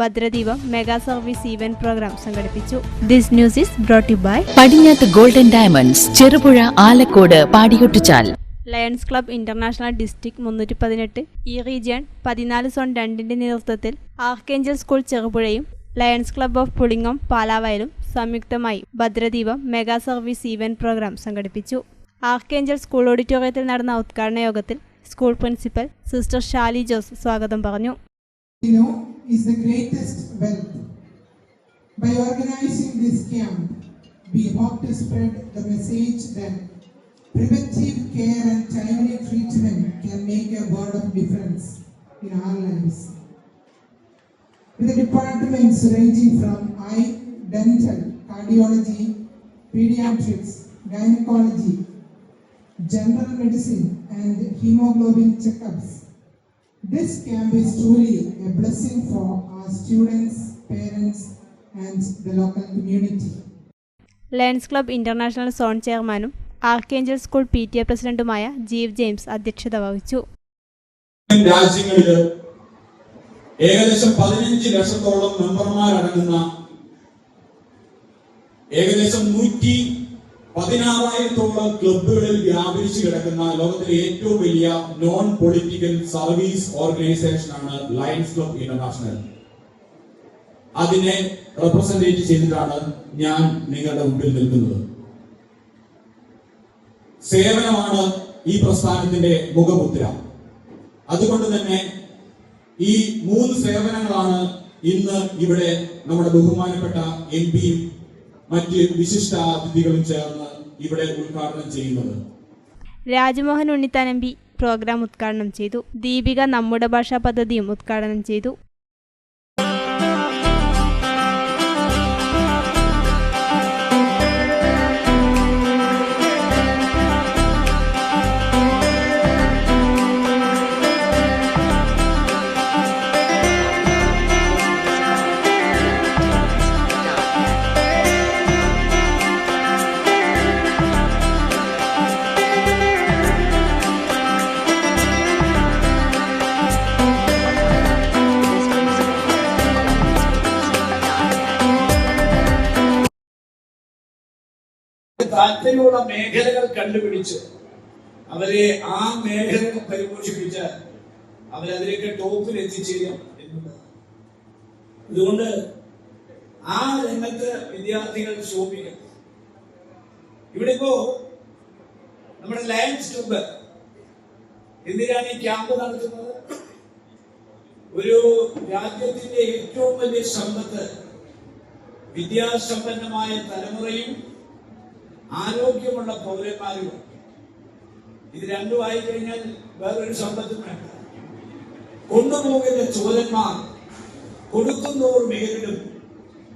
Bhadradeepam mega service event program സംഘടിപ്പിച്ചു. This news is brought by Padinjath Golden Diamonds Cherupuzha Alakode Padiyottuchal Lions Club International district മുന്നൂറ്റി പതിനെട്ട് ഈ region പതിനാല് zone രണ്ടിന്റെ നേതൃത്വത്തിൽ Archangel School ചെറുപുഴയും ലയൺസ് ക്ലബ് ഓഫ് പുളിങ്ങം പാലാവയലും സംയുക്തമായി Bhadradeepam mega service event program സംഘടിപ്പിച്ചു. ആർക്കേഞ്ചൽ സ്കൂൾ ഓഡിറ്റോറിയത്തിൽ നടന്ന ഉദ്ഘാടന യോഗത്തിൽ school principal sister Shali Jose സ്വാഗതം പറഞ്ഞു. You know, is the greatest wealth. By organizing this camp, we hope to spread the message that preventive care and timely treatment can make a world of difference in our lives. With the departments ranging from eye, dental, cardiology, pediatrics, gynecology, general medicine, and hemoglobin checkups, this camp is truly a blessing for our students, parents, and the local community. Lions Club International zone ചെയർമാനും Archangel School P T A പ്രസിഡന്റുമായ Jeev James അധ്യക്ഷത വഹിച്ചു രാജ്യങ്ങളിൽ ഏകദേശം പതിനഞ്ച് ലക്ഷത്തോളം മെമ്പർമാരടങ്ങുന്ന ഏകദേശം നൂറ്റി പതിനാറായിരത്തോളം ക്ലബുകളിൽ വ്യാപിച്ചു കിടക്കുന്ന ലോകത്തിലെ ഏറ്റവും വലിയ നോൺ പൊളിറ്റിക്കൽ സർവീസ് ഓർഗനൈസേഷനാണ് ലയൺസ് ക്ലബ് ഇന്റർനാഷണൽ അതിനെ റെപ്രസെന്റേറ്റ് ചെയ്തിട്ടാണ് ഞാൻ നിങ്ങളുടെ മുമ്പിൽ നിൽക്കുന്നത്. സേവനമാണ് ഈ പ്രസ്ഥാനത്തിന്റെ മുഖമുദ്ര. അതുകൊണ്ട് തന്നെ ഈ മൂന്ന് സേവനങ്ങളാണ് ഇന്ന് ഇവിടെ നമ്മുടെ ബഹുമാനപ്പെട്ട എം പിയും മറ്റ് വിശിഷ്ട അതിഥികളും ചേർന്ന് ഇവിടെ ഉദ്ഘാടനം ചെയ്യുന്നത്. രാജ്മോഹൻ ഉണ്ണിത്താനമ്പി പ്രോഗ്രാം ഉദ്ഘാടനം ചെയ്തു. ദീപിക നമ്മുടെ ഭാഷാ പദ്ധതിയും ഉദ്ഘാടനം ചെയ്തു. താല്പര്യമുള്ള മേഖലകൾ കണ്ടുപിടിച്ച് അവരെ ആ മേഖലകൾ പരിപോഷിപ്പിച്ച് അവരതിലേക്ക് ടോപ്പിൽ എത്തിച്ചേരും അതുകൊണ്ട് ആ രംഗത്ത് വിദ്യാർത്ഥികൾ ശോഭിക്കും ഇവിടെ ഇപ്പോ നമ്മുടെ ലയൺസ് ക്ലബ്ബ് എന്തിനാണ് ഈ ക്യാമ്പ് നടത്തുന്നത്? ഒരു രാജ്യത്തിന്റെ ഏറ്റവും വലിയ സമ്പത്ത് വിദ്യാസമ്പന്നമായ തലമുറയും ആരോഗ്യമുള്ള പൗരന്മാരും ഇത് രണ്ടും ആയി കഴിഞ്ഞാൽ വേറൊരു സമ്പത്തും വേണ്ട. കൊണ്ടുപോകുന്ന ചോരന്മാർ കൊടുക്കുന്നവർ മേലിടും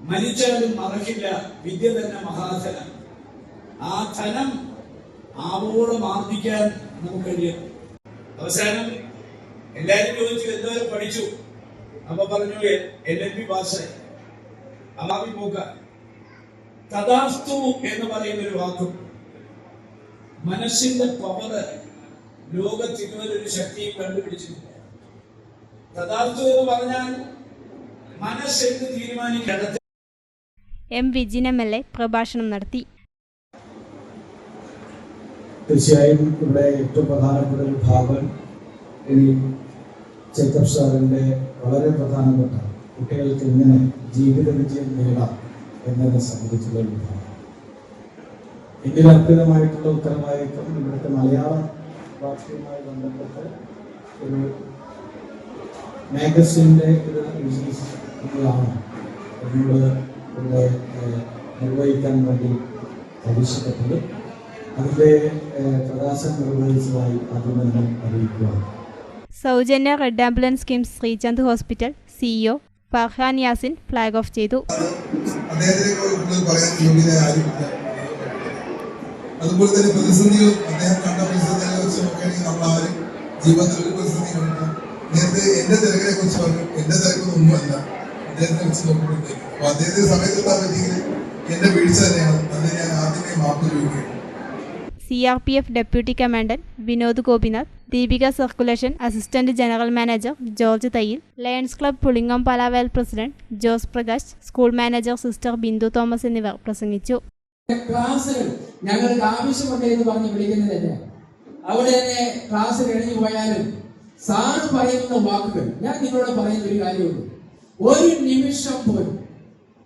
മരിച്ചാലും മറക്കില്ല. വിദ്യ തന്നെ മഹാധനം. ആ ധനം ആവോളം ആർജിക്കാൻ നമുക്ക് കഴിയണം. അവസാനം എല്ലാരും ചോദിച്ചു എന്തോരം പഠിച്ചു? അപ്പൊ പറഞ്ഞു എൽ എം പി പാസ്സായി അമാവി പോക്ക തഥാസ്തു എന്ന് പറയുന്ന ഒരു വാക്കും. മനസ്സിന്റെ പവറ് ലോകത്തിനുവരൊരു ശക്തിയും കണ്ടുപിടിച്ചിട്ടില്ല കഥാസ്തു എന്ന് പറഞ്ഞാൽ മനസ്സെന്ത് തീരുമാനിക്കണം M Vijin M L A പ്രഭാഷണം നടത്തി. തീർച്ചയായും ഇവിടെ ഏറ്റവും പ്രധാനപ്പെട്ട ഒരു ഭാഗം ഈ ചൈത്ര സാറിന്റെ വളരെ പ്രധാനപ്പെട്ട കുട്ടികൾക്ക് എങ്ങനെ ജീവിത വിജയം നേടാം. എന്നതിനെ സംബന്ധിച്ചുള്ള വിഭാഗം. ഭാഗം ഇതിൽ അർപ്പിതമായിട്ടുള്ള ഉത്തരവാദിത്വം ഇവിടുത്തെ മലയാള ഭാഷയുമായി ബന്ധപ്പെട്ട് ഒരു മാഗസിന്റെ ഒരു ബിസിനസ് എന്നോട് നിർവഹിക്കാൻ വേണ്ടി ആവശ്യപ്പെട്ടത്. അതിന്റെ പ്രകാശം നിർവഹിച്ചതായി ആദ്യം തന്നെ അറിയിക്കുകയാണ്. സൗജന്യ red ambulance scheme Sreechand hospital CEO Farhan Yasin flag off ചെയ്തു. അദ്ദേഹത്തിനെ പറയാൻ യോഗ്യത ആരുമില്ല അതുപോലെ തന്നെ പ്രതിസന്ധികളും അദ്ദേഹം കണ്ട പ്രതിസന്ധികളെ കുറിച്ച് നോക്കുകയാണെങ്കിൽ നമ്മൾ ആരും ജീവിതത്തിൽ ഒരു പ്രതിസന്ധി കണ്ടില്ല നേരത്തെ എന്റെ തിരക്കിനെ കുറിച്ച് പറഞ്ഞു. എന്റെ തിരക്കൊന്നും ഒന്നുമല്ല അദ്ദേഹത്തിനെ വെച്ച് നോക്കുമ്പോഴത്തേക്ക്. അപ്പൊ അദ്ദേഹത്തിന് സമയത്തെത്താൻ പറ്റിയെങ്കിൽ എന്റെ വീഴ്ച തന്നെയാണ്. അന്ന് ഞാൻ ആദ്യമേ മാപ്പ് ചോദിക്കുകയാണ്. C R P F deputy commandant Vinod Gopinath Deepika circulation assistant general manager George Thayyil Lions Club Pulingom Palavayal president Jose Prakash school manager sister Bindu Thomas എന്നിവർ പ്രസംഗിച്ചു. ക്ലാസ്സുകൾ ഞങ്ങൾക്ക് ആവശ്യമുണ്ട് എന്ന് പറഞ്ഞ് വിളിക്കുന്നതല്ല അവിടെ തന്നെ ക്ലാസ് കഴിഞ്ഞു പോയാലും സാറ് പറയുന്ന വാക്കുകൾ ഞാൻ നിങ്ങളോട് പറയുന്ന ഒരു കാര്യമുള്ളൂ. ഒരു നിമിഷം പോലും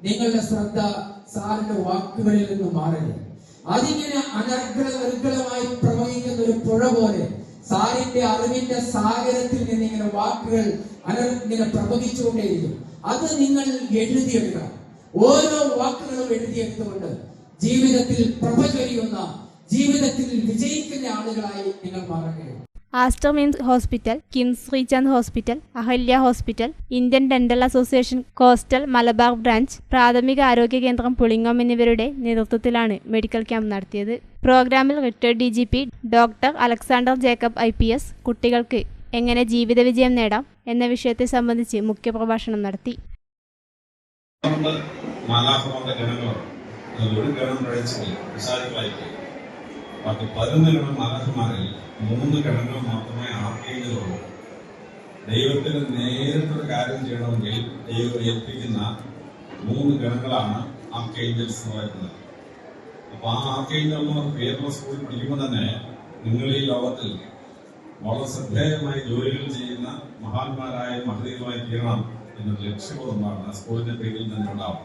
നിങ്ങളുടെ ശ്രദ്ധ സാറിന്റെ വാക്കുകളിൽ നിന്ന് മാറില്ല അതിങ്ങനെ അനർഗള നിർഗളമായി പ്രവഹിക്കുന്ന ഒരു പുഴ പോലെ സാറിന്റെ അറിവിന്റെ സാഗരത്തിൽ നിന്ന് ഇങ്ങനെ വാക്കുകൾ അനർ ഇങ്ങനെ പ്രവഹിച്ചുകൊണ്ടേയിരിക്കും. അത് നിങ്ങൾ എഴുതിയെടുക്കണം. ഓരോ വാക്കുകളും എഴുതിയെടുത്തുകൊണ്ട് ജീവിതത്തിൽ പ്രഭ ചൊരിയുന്ന ജീവിതത്തിൽ വിജയിക്കുന്ന ആളുകളായി നിങ്ങൾ മാറുകയാണ് Aster MIMS hospital KIMS Sreechand hospital Ahalya hospital Indian dental association coastal Malabar branch പ്രാഥമിക ആരോഗ്യ കേന്ദ്രം പുളിങ്ങോം എന്നിവരുടെ നേതൃത്വത്തിലാണ് മെഡിക്കൽ ക്യാമ്പ് നടത്തിയത്. പ്രോഗ്രാമിൽ retired D G P doctor Alexander Jacob I P S കുട്ടികൾക്ക് എങ്ങനെ ജീവിത വിജയം നേടാം എന്ന വിഷയത്തെ സംബന്ധിച്ച് നടത്തി. മാലാഖമാരുടെ ഗണങ്ങളുണ്ട് അതിൽ ഒരു ഗണം കഴിച്ചില്ല വിശാലികളായിട്ട് പതിനൊന്നിലുള്ള പതിനൊന്ന് മൂന്ന് ഘടകങ്ങൾ മാത്രമേ ആർക്കേണ്ടതുള്ളൂ. ദൈവത്തിന് നേരിട്ടൊരു കാര്യം ചെയ്യണമെങ്കിൽ ദൈവം ഏൽപ്പിക്കുന്ന മൂന്ന് ഗണങ്ങളാണ് ആർക്കേഞ്ചൽസ് എന്ന് പറയുന്നത്. അപ്പൊ ആ ആർക്കേഞ്ചൽ എന്ന് പറഞ്ഞ പേരുള്ള സ്കൂളിൽ പഠിക്കുമ്പോൾ തന്നെ നിങ്ങൾ ഈ ലോകത്തിൽ വളരെ ശ്രദ്ധേയമായി ജോലികൾ ചെയ്യുന്ന മഹാന്മാരായ മഹതികളുമായി തീരണം എന്നൊരു ലക്ഷ്യബോധമാണ് സ്കൂളിന്റെ പേരിൽ തന്നെ ഉണ്ടാവും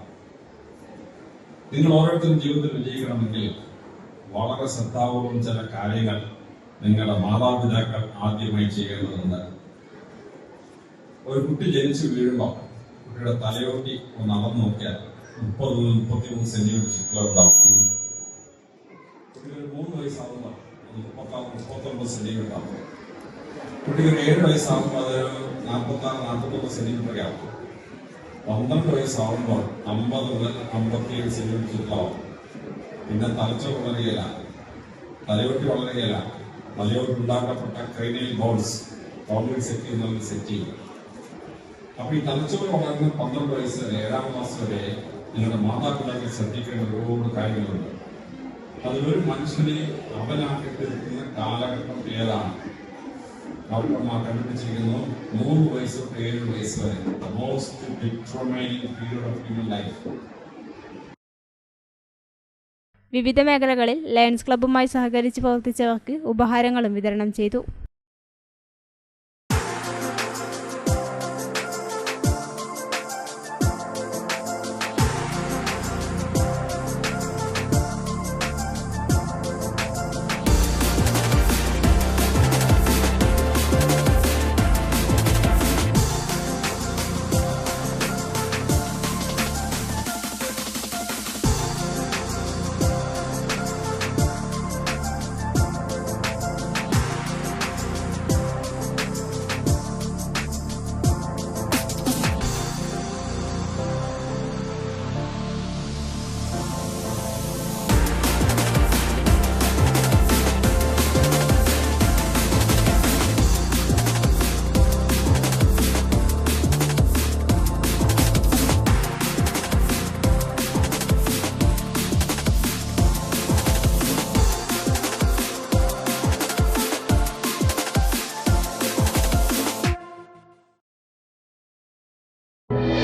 നിങ്ങൾ ഓരോരുത്തരും ജീവിതത്തിൽ വിജയിക്കണമെങ്കിൽ വളരെ ശ്രദ്ധാപൂർവം ചില കാര്യങ്ങൾ നിങ്ങളുടെ മാതാപിതാക്കൾ ആദ്യമായി ചെയ്യേണ്ടതുണ്ട്. ഒരു കുട്ടി ജനിച്ചു വീഴുമ്പോൾ കുട്ടിയുടെ തലയോട്ടി ഒന്ന് അളന്നു നോക്കിയാൽ മുപ്പത് മുതൽ മുപ്പത്തിമൂന്ന് സെന്റിമീറ്റർ ചുറ്റുള്ള ഉണ്ടാവും. കുട്ടിക്ക് മൂന്ന് വയസ്സാകുമ്പോൾ മുപ്പത്താറ് മുപ്പത്തൊമ്പത് സെന്റിമീറ്റർ ആവും. കുട്ടിക്ക് ഏഴ് വയസ്സാകുമ്പോൾ അത് നാൽപ്പത്തി ആറ് നാൽപ്പത്തൊമ്പത് സെന്റിമീറ്റർ ആവും. പന്ത്രണ്ട് വയസ്സാവുമ്പോൾ അമ്പത് മുതൽ അമ്പത്തിയേഴ് സെന്റിമീറ്റർ ചുറ്റാവും പിന്നെ തലച്ചോറ് വളരുകയില്ല. തലയോട്ടി വളരുകയില്ല. തലയോട്ടി ഉണ്ടാക്കപ്പെട്ട ക്രൈനിയൽ ബോൺസ് ഓൾറെഡി സെറ്റ് ചെയ്യുന്ന സെറ്റ് ചെയ്യും. അപ്പൊ ഈ തലച്ചോറ് വളർന്ന പന്ത്രണ്ട് വയസ്സ് വരെ ഏഴാം ക്ലാസ് വരെ നിങ്ങളുടെ മാതാപിതാക്കൾ ശ്രദ്ധിക്കേണ്ട ഒരുപാട് കാര്യങ്ങളുണ്ട്. അതിലൊരു മനുഷ്യനെ അവനാക്കിട്ട് നിൽക്കുന്ന കാലഘട്ടം ഏതാണ്? ഡോക്ടർമാർ കണ്ടുപിടിച്ചിരിക്കുന്നു നൂറ് വയസ്സ് ഏഴ് വയസ്സ് വരെ. Most determining period of human life വിവിധ മേഖലകളിൽ ലയൺസ് ക്ലബ്ബുമായി സഹകരിച്ച് പ്രവർത്തിച്ചവർക്ക് ഉപഹാരങ്ങളും വിതരണം ചെയ്തു